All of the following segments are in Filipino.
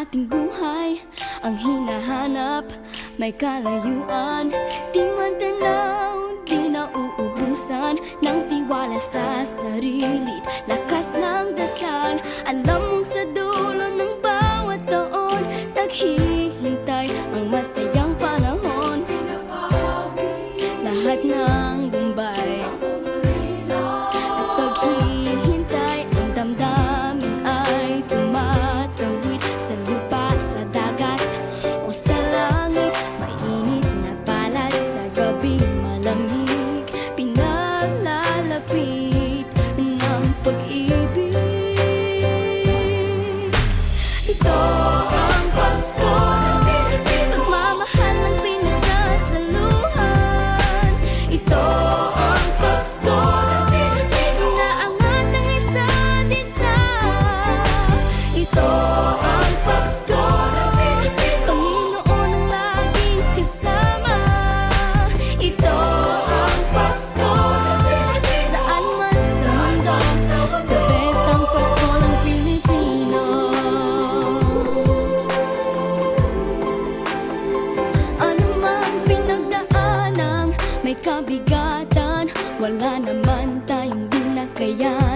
ating buhay. Ang hinahanap, may kalayuan. Di man tanaw, di nauubusan Ng tiwala sa sarili. Lakas ng dasal Alam mong sa dulo ng bawat taon Naghihintay ang masaya. Wala naman tayong dinakayan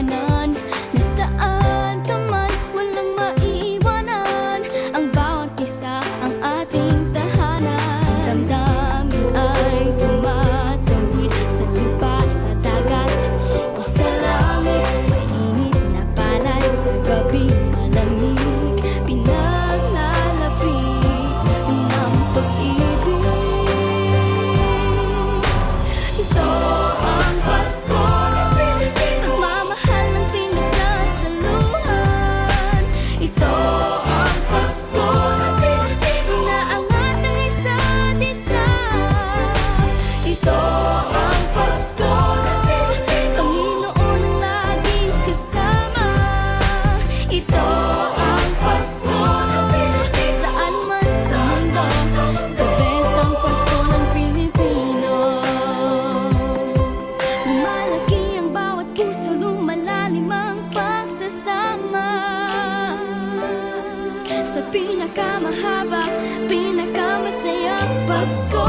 pinakamahaba, pinakamasayang Pasko.